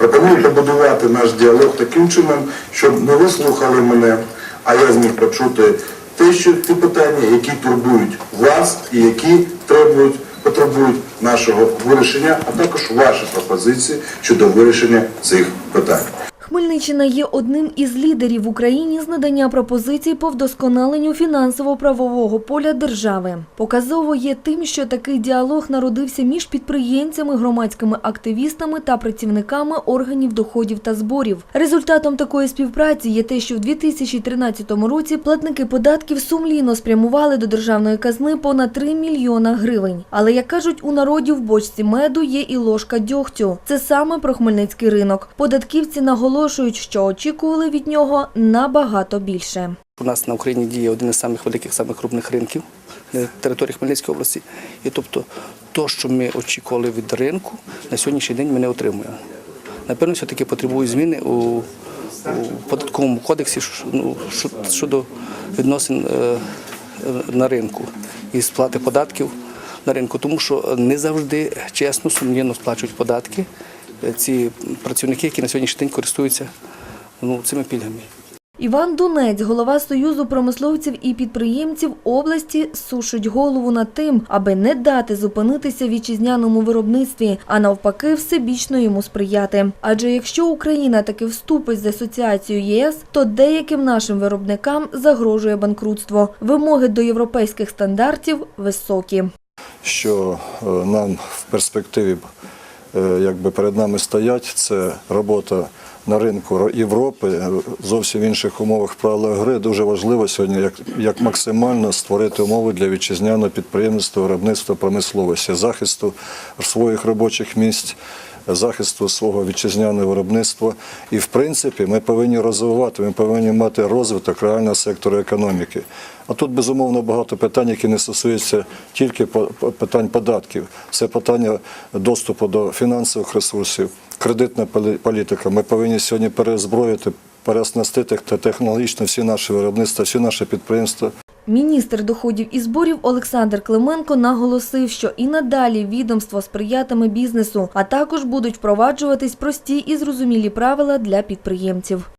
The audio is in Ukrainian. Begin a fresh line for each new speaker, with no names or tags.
Пропоную побудувати наш діалог таким чином, щоб не ви слухали мене, а я зміг почути те, що ті питання, які турбують вас і які требують, потребують нашого вирішення, а також ваші пропозиції щодо вирішення цих питань.
Хмельниччина є одним із лідерів в Україні з надання пропозицій по вдосконаленню фінансово-правового поля держави. Показово є тим, що такий діалог народився між підприємцями, громадськими активістами та працівниками органів доходів та зборів. Результатом такої співпраці є те, що в 2013 році платники податків сумлінно спрямували до державної казни понад 3 мільйона гривень. Але як кажуть у народі, в бочці меду є і ложка дьогтю. Це саме про хмельницький ринок. Податківці наголошують, що очікували від нього набагато більше.
У нас на Україні діє один із самих великих, самих крупних ринків на території Хмельницької області. І тобто, то, що ми очікували від ринку, на сьогоднішній день ми не отримуємо. Напевно, все-таки потребують зміни у, податковому кодексі ну, щодо відносин е, на ринку і сплати податків на ринку, тому що не завжди чесно, сумнівно сплачують податки е, ці працівники, які на сьогоднішній день користуються ну, цими пільгами.
Іван Дунець, голова Союзу промисловців і підприємців області, сушить голову над тим, аби не дати зупинитися вітчизняному виробництві, а навпаки, всебічно йому сприяти. Адже якщо Україна таки вступить з асоціацією ЄС, то деяким нашим виробникам загрожує банкрутство. Вимоги до європейських стандартів високі.
що е, нам в перспективі якби перед нами стоять, це робота на ринку Європи е, зовсім в інших умовах правил гри. Дуже важливо сьогодні як, як максимально створити умови для вітчизняного підприємництва, виробництва промисловості, захисту своїх робочих місць. Захисту свого вітчизняного виробництва, і в принципі ми повинні розвивати, ми повинні мати розвиток реального сектору економіки. А тут безумовно багато питань, які не стосуються тільки питань податків. Це питання доступу до фінансових ресурсів, кредитна політика. Ми повинні сьогодні перезброїти, переоснастити технологічно всі наші виробництва, всі наші підприємства.
Міністр доходів і зборів Олександр Клименко наголосив, що і надалі відомство сприятиме бізнесу, а також будуть впроваджуватись прості і зрозумілі правила для підприємців.